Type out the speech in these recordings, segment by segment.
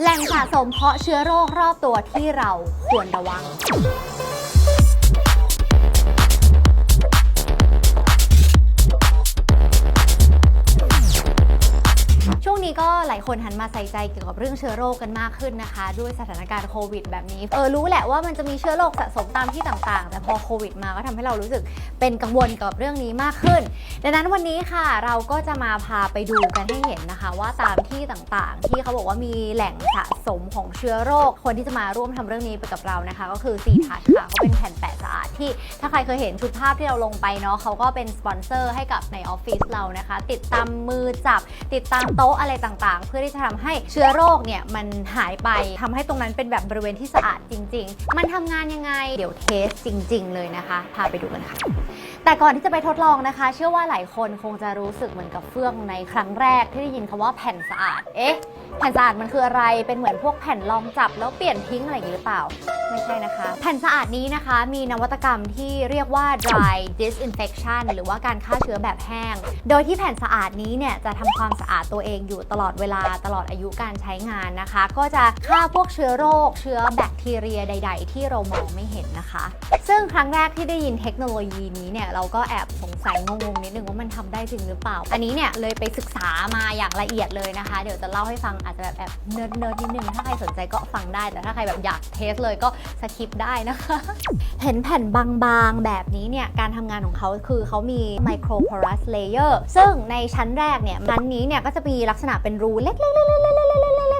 แหล่งสะสมเพาะเชื้อโรครอบตัวที่เราควรระวัง หลายคนหันมาใส่ใจเกี่ยวกับเรื่องเชื้อโรคกันมากขึ้นนะคะ ด้วยสถานการณ์โควิด แบบนี้เออรู้แหละว่ามันจะมีเชื้อโรคสะสมตามที่ต่างๆ แต่พอโควิดมาก็ทำให้เรารู้สึกเป็นกังวลกับเรื่องนี้มากขึ้น ดังนั้นวันนี้ค่ะเราก็จะมาพาไปดูกันให้เห็นนะคะ ว่าตามที่ต่างๆ ที่เขาบอกว่ามีแหล่งสะสมของเชื้อโรค คนที่จะมาร่วมทำเรื่องนี้ไปกับเรานะคะ ก็คือซีทัศค่ะเขาเป็นแผ่นแปะสะอาดที่ถ้าใครเคยเห็นชุดภาพที่เราลงไปเนาะเขาก็เป็นสปอนเซอร์ให้กับในออฟฟิศเรานะคะ ติดตามมือจับ ติดตามโต๊ะอะไรต่างๆเพื่อที่จะทำให้เชื้อโรคเนี่ยมันหายไปทำให้ตรงนั้นเป็นแบบบริเวณที่สะอาดจริง ๆ มันทำงานยังไง เดี๋ยวเทสจริง ๆ เลยนะคะ พาไปดูกันค่ะ แต่ก่อนที่จะไปทดลองนะคะ เชื่อว่าหลายคนคงจะรู้สึกเหมือนกับเฟื่องในครั้งแรกที่ได้ยินคำว่าแผ่นสะอาด เอ๊ะ แผ่นสะอาดมันคืออะไร เป็นเหมือนพวกแผ่นรองจับแล้วเปลี่ยนทิ้งอะไรอย่างนี้หรือเปล่าไม่ใช่นะคะ แผ่นสะอาดนี้นะคะ มีนวัตกรรมที่เรียกว่า dry disinfection หรือว่าการฆ่าเชื้อแบบแห้ง โดยที่แผ่นสะอาดนี้เนี่ยจะทำความสะอาดตัวเองอยู่ตลอดเวลาตลอดอายุการใช้งานนะคะ ก็จะฆ่าพวกเชื้อโรค เชื้อแบคทีเรียใด ๆ ที่เรามองไม่เห็นนะคะ ซึ่งครั้งแรกที่ได้ยินเทคโนโลยีนี้เนี่ยเราก็แอบสงสัยงงๆนิดนึงว่ามันทำได้จริงหรือเปล่า อันนี้เนี่ยเลยไปศึกษามาอย่างละเอียดเลยนะคะ เดี๋ยวจะเล่าให้ฟังอาจจะแบบแอบเนิร์ดเนิร์ดนิดนึงถ้าใครสนใจก็ฟังได้แต่ถ้าใครแบบอยากเทสเลยก็สคิปได้นะคะ เห็นแผ่นบางๆแบบนี้เนี่ยการทำงานของเขาคือเขามี micro porous layer ซึ่งในชั้นแรกเนี่ยชั้นนี้เนี่ยก็จะมีลักษณะเป็นรูเล็กๆๆๆๆๆๆ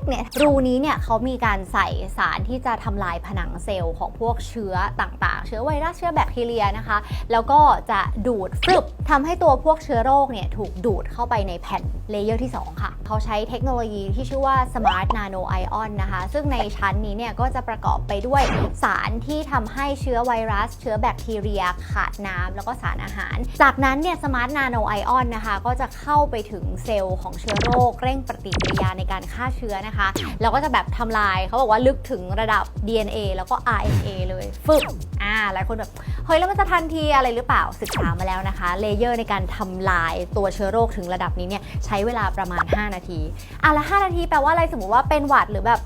เนี่ยรูนี้เนี่ยเขามีการใส่สารที่จะทำลายผนังเซลล์ของพวกเชื้อต่างๆ เชื้อไวรัสเชื้อแบคทีเรียนะคะ แล้วก็จะดูดฟึบทำให้ตัวพวกเชื้อโรคเนี่ยถูกดูดเข้าไปในแผ่นเลเยอร์ที่ 2 ค่ะ เขาใช้เทคโนโลยีที่ชื่อว่า Smart Nano Ion นะคะ ซึ่งในชั้นนี้เนี่ยก็จะประกอบไปด้วยสารที่ทำให้เชื้อไวรัส เชื้อแบคทีเรียขาดน้ำแล้วก็สารอาหาร จากนั้นเนี่ย Smart Nano Ion นะคะ ก็จะเข้าไปถึงเซลล์ของเชื้อโรค เร่งปฏิกิริยาในการฆ่าเชื้อนะคะแล้วก็จะแบบทำลายเขาบอกว่าลึกถึงระดับ DNA แล้วก็ RNA เลยฟึบอ่าหลายคนแบบเฮ้ยแล้วมันจะทันทีอะไรหรือเปล่าศึกษามาแล้วนะคะ เลเยอร์ในการทำลายตัวเชื้อโรคถึงระดับนี้เนี่ยใช้เวลาประมาณ 5 นาทีอะแล้ว5นาทีแปลว่าอะไรสมมติว่าเป็นหวัดหรือแบบ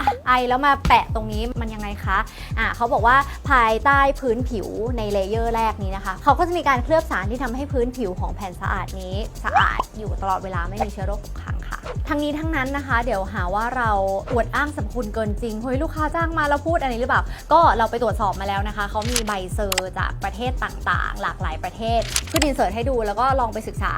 อไอแล้วมาแปะตรงนี้มันยังไงคะอะเขาบอกว่าภายใต้พื้นผิวในเลเยอร์แรกนี้นะคะเขาก็จะมีการเคลือบสารที่ทำให้พื้นผิวของแผ่นสะอาดนี้ สะอาดอยู่ตลอดเวลาไม่มีเชื้อโรคตกค้าง ทั้งนี้ทั้งนั้นนะคะ เดี๋ยวหาว่าเราอวดอ้างสรรพคุณเกินจริงเฮ้ยลูกค้าจ้างมาแล้วพูดอันนี้หรือเปล่า ก็เราไปตรวจสอบมาแล้วนะคะ เขามีใบเซอร์จากประเทศต่างๆ หลากหลายประเทศขึ้นอินเสิร์ตให้ดูแล้วก็ลองไปศึกษา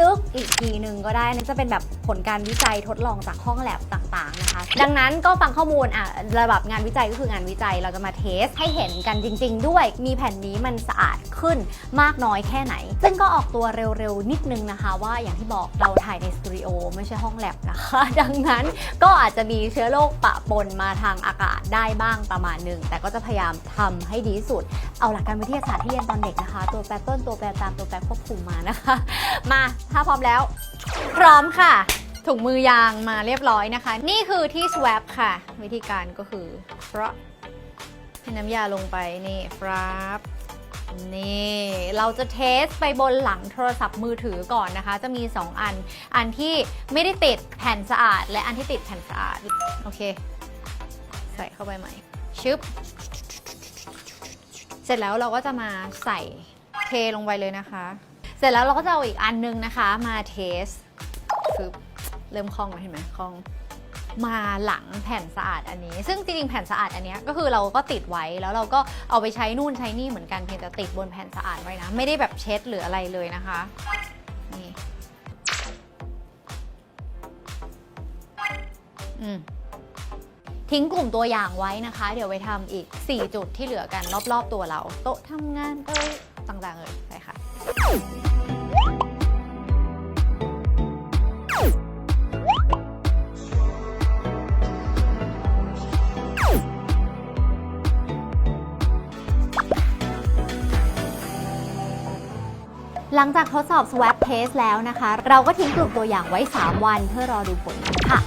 ลึกๆอีกทีหนึ่งก็ได้นั่นจะเป็นแบบผลการวิจัยทดลองจากห้องแลบต่างๆนะคะ ดังนั้นก็ฟังข้อมูลอะระดับงานวิจัยก็คืองานวิจัยเราจะมาเทสให้เห็นกันจริง ๆ ด้วย มีแผ่นนี้มันสะอาดขึ้นมากน้อยแค่ไหน ซึ่งก็ออกตัวเร็วๆนิดนึงนะคะ ว่าอย่างที่บอกเราถ่ายในสตูดิโอไม่ใช่ห้องแลบนะคะ ดังนั้นก็อาจจะมีเชื้อโรคปะปนมาทางอากาศได้บ้างประมาณหนึ่ง แต่ก็จะพยายามทำให้ดีที่สุด เอาหลักการวิทยาศาสตร์ที่เรียนตอนเด็กนะคะ ตัวแปรต้นตัวแปรตามตัวแปรควบคุมมานะคะ มาถ้าพร้อมแล้ว พร้อมค่ะถุงมือยางมาเรียบร้อยนะคะ นี่คือที่ swab ค่ะ วิธีการก็คือเพราะให้น้ำยาลงไปนี่ฟรับ นี่ เราจะเทสไปบนหลังโทรศัพท์มือถือก่อนนะคะ จะมี 2 อัน อันที่ไม่ได้ติดแผ่นสะอาด และอันที่ติดแผ่นสะอาด โอเค ใส่เข้าไปใหม่ ชึบ เสร็จแล้วเราก็จะมาใส่เทลงไปเลยนะคะ เสร็จแล้วเราก็จะเอาอีกอันนึงนะคะมาเทสคือเริ่มคล่องแล้วเห็นไหมคล่อง มาหลังแผ่นสะอาดอันนี้ ซึ่งจริงๆแผ่นสะอาดอันนี้ก็คือเราก็ติดไว้แล้วเราก็เอาไปใช้นู่นใช้นี่เหมือนกันเพียงแต่ติดบนแผ่นสะอาดไว้นะ ไม่ได้แบบเช็ดหรืออะไรเลยนะคะนี่อืมทิ้งกลุ่มตัวอย่างไว้นะคะ เดี๋ยวไปทำอีก 4 จุดที่เหลือกันรอบๆตัวเรา โต๊ะทำงานเอ้ยต่างๆเลยใช่ค่ะ หลังจากทดสอบ swab test แล้วนะคะ เราก็ทิ้งกลุ่มตัวอย่างไว้ 3 วันเพื่อรอดูผลค่ะ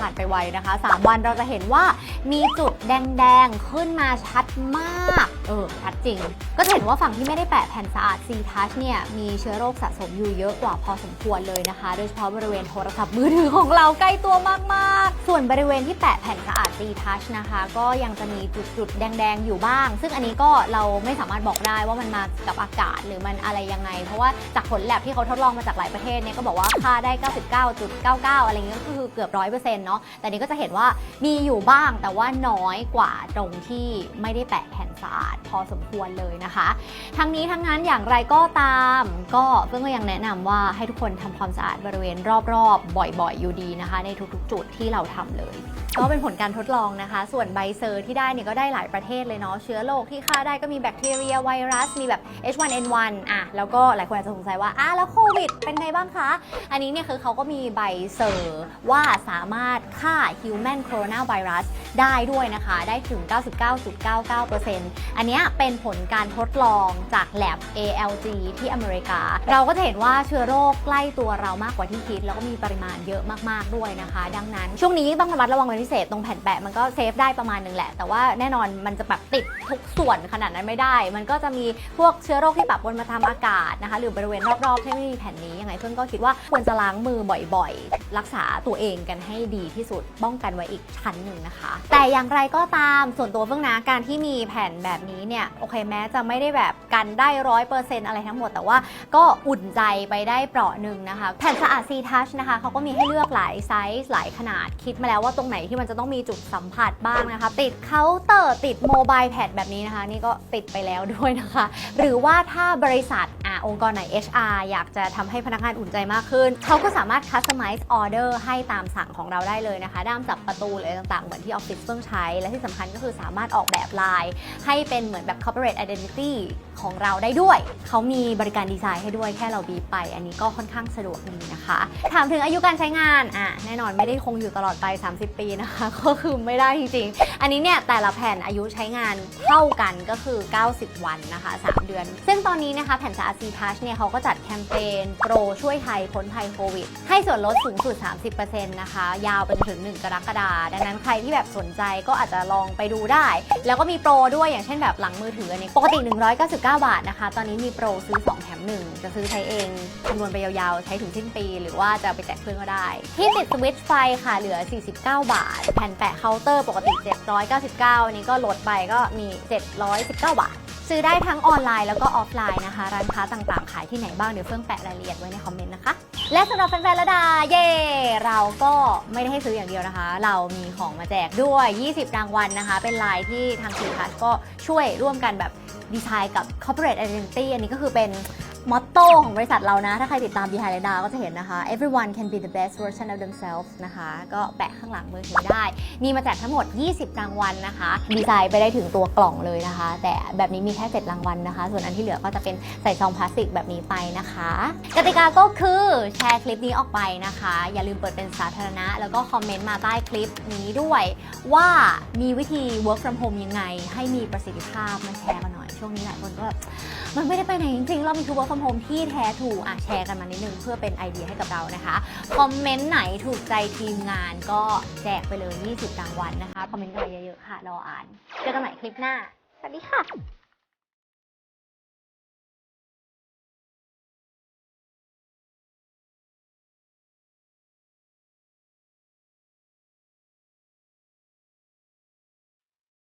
ผ่านไปไวนะคะ 3 วันเราจะเห็นว่ามีจุดแดงๆ ขึ้นมาชัดมากเออชัดจริง ก็จะเห็นว่าฝั่งที่ไม่ได้แปะแผ่นสะอาด C Touch เนี่ย มีเชื้อโรคสะสมอยู่เยอะกว่าพอสมควรเลยนะคะ โดยเฉพาะบริเวณโทรศัพท์มือถือของเราใกล้ตัวมาก ๆ ส่วนบริเวณที่แปะแผ่นสะอาด C Touch นะคะ ก็ยังจะมีจุดๆ แดง ๆ อยู่บ้าง ซึ่งอันนี้ก็เราไม่สามารถบอกได้ว่ามันมากับอากาศหรือมันอะไรยังไง เพราะว่าจากผลแลบที่เขาทดลองมาจากหลายประเทศเนี่ยก็บอกว่าค่าได้ 99.99 อะไรเงี้ยก็คือเกือบ100%เนาะ แต่นี่ก็จะเห็นว่ามีอยู่บ้างแต่ว่าน้อยกว่าตรงที่ไม่ได้แปะแผ่นสะอาดพอสมควรเลยนะคะ ทั้งนี้ทั้งนั้นอย่างไรก็ตาม ก็เพื่อนก็ยังแนะนำว่าให้ทุกคนทำความสะอาดบริเวณรอบๆ บ่อยๆ อยู่ดีนะคะ ในทุกๆ จุดที่เราทำเลย ก็เป็นผลการทดลองนะคะ ส่วนใบเซอร์ที่ได้เนี่ยก็ได้หลายประเทศเลยเนาะ เชื้อโรคที่ฆ่าได้ก็มีแบคทีเรียไวรัส มีแบบ H1N1 อะ แล้วก็หลายคนอาจจะสงสัยว่า อะแล้วโควิดเป็นไงบ้างคะ อันนี้เนี่ยคือเขาก็มีใบเซอร์ว่าสามารถฆ่า Human Coronavirus ได้ด้วยนะคะ ได้ถึง 99.99%อันนี้เป็นผลการทดลองจาก lab ALG ที่อเมริกา เราก็จะเห็นว่าเชื้อโรคใกล้ตัวเรามากกว่าที่คิด แล้วก็มีปริมาณเยอะมากๆด้วยนะคะ ดังนั้นช่วงนี้ต้องระมัดระวังเป็นพิเศษตรงแผ่นแปะมันก็เซฟได้ประมาณหนึงแหละ แต่ว่าแน่นอนมันจะแบบติดทุกส่วนขนาดนั้นไม่ได้ มันก็จะมีพวกเชื้อโรคที่ปะปนมาตาอากาศนะคะ หรือบริเวณรอบๆที่ไม่มีแผ่นนี้ยังไงเพื่อนก็คิดว่าควรจะล้างมือบ่อยๆ รักษาตัวเองกันให้ดีที่สุดป้องกันไว้อีกชั้นหนึ่งนะคะ แต่อย่างไรก็ตามส่วนตัวเฟื่องนะการที่มีแผ่นแบบนี้เนี่ยโอเคแม้จะไม่ได้แบบกันได้ร้อยเปอร์เซ็นต์อะไรทั้งหมด แต่ว่าก็อุ่นใจไปได้เปราะหนึ่งนะคะ แผ่นสะอาด C Touch นะคะเขาก็มีให้เลือกหลายไซส์หลายขนาดคิดมาแล้วว่าตรงไหนทที่มันจะต้องมีจุดสัมผัสบ้างนะคะ ติดเคาน์เตอร์ติดโมบายแพดแบบนี้นะคะ นี่ก็ติดไปแล้วด้วยนะคะ หรือว่าถ้าบริษัทอะองค์กรไหน HR อยากจะทำให้พนักงานอุ่นใจมากขึ้น เขาก็สามารถ customize order ให้ตามสั่งของเราได้เลยนะคะ ด้ามจับประตูอะไรต่างๆ เหมือนที่ออฟฟิศเพิ่งใช้ และที่สำคัญก็คือสามารถออกแบบลายให้เป็นเหมือนแบบ corporate identity ของเราได้ด้วย เขามีบริการดีไซน์ให้ด้วยแค่เราบีไป อันนี้ก็ค่อนข้างสะดวกดีนะคะ ถามถึงอายุการใช้งานอะแน่นอนไม่ได้คงอยู่ตลอดไป 30 ปีนะคะ ก็คือไม่ได้จริงๆ อันนี้เนี่ยแต่ละแผ่นอายุใช้งานเท่ากันก็คือ 90 วันนะคะ 3 เดือน ซึ่งตอนนี้นะคะแผ่นสะอาด C Touch เนี่ยเขาก็จัดแคมเปญโปรช่วยไทยพ้นภัยโควิด ให้ส่วนลดสูงสุด 30%นะคะ ยาวไปจนถึง 1 กรกฎาคมดังนั้นใครที่แบบสนใจก็อาจจะลองไปดูได้ แล้วก็มีโปรด้วยอย่างเช่นแบบหลังมือถืออันนี้ปกติ 199 บาทนะคะ ตอนนี้มีโปรซื้อ 2 แถม 1 จะซื้อใช้เองคำนวณไปยาวๆ ใช้ถึงสิ้นปี หรือว่าจะไปแจกเพื่อนก็ได้ ที่ติดสวิตช์ไฟค่ะเหลือ 49 บาทแผ่นแปะเคาน์เตอร์ปกติ 799 อันนี้ก็ลดไปก็มี 719 บาท ซื้อได้ทั้งออนไลน์แล้วก็ออฟไลน์นะคะ ร้านค้าต่างๆ ขายที่ไหนบ้าง เดี๋ยวเฟื่องแปะรายละเอียดไว้ในคอมเมนต์นะคะ และสำหรับแฟนๆระดา เย่เราก็ไม่ได้ให้ซื้ออย่างเดียวนะคะ เรามีของมาแจกด้วย 20 รางวัลนะคะ เป็นลายที่ทางซีทัชก็ช่วยร่วมกันแบบดีไซน์กับ corporate identity อันนี้ก็คือเป็น มอตโต้ของบริษัทเรานะ ถ้าใครติดตาม Behind the d a ก็จะเห็นนะคะ everyone can be the best version of themselves นะคะ ก็แปะข้างหลังมือถือได้ มีมาแจกทั้งหมด 20 รางวัลนะคะ ดีไซน์ไปได้ถึงตัวกล่องเลยนะคะ แต่แบบนี้มีแค่ 7 รางวัลนะคะ ส่วนอันที่เหลือก็จะเป็นใส่ซองพลาสติกแบบนี้ไปนะคะ กติกาก็คือแชร์คลิปนี้ออกไปนะคะ อย่าลืมเปิดเป็นสาธารณะ แล้วก็คอมเมนต์มาใต้คลิปนี้ด้วย ว่ามีวิธี work from home ยังไง ให้มีประสิทธิภาพมาแชร์กันหน่อย ช่วงนี้หลายคนก็แบบมันไม่ได้ไปไหนจริงๆ เรามีทูบอ work from home ที่แท้ถูกอะแชร์กันมานิดนึงเพื่อเป็นไอเดียให้กับเรานะคะคอมเมนต์ไหนถูกใจทีมงานก็แจกไปเลย 20รางวัลนะคะคอมเมนต์กันเยอะๆค่ะรออ่านเจอกันใหม่คลิปหน้าสวัสดีค่ะ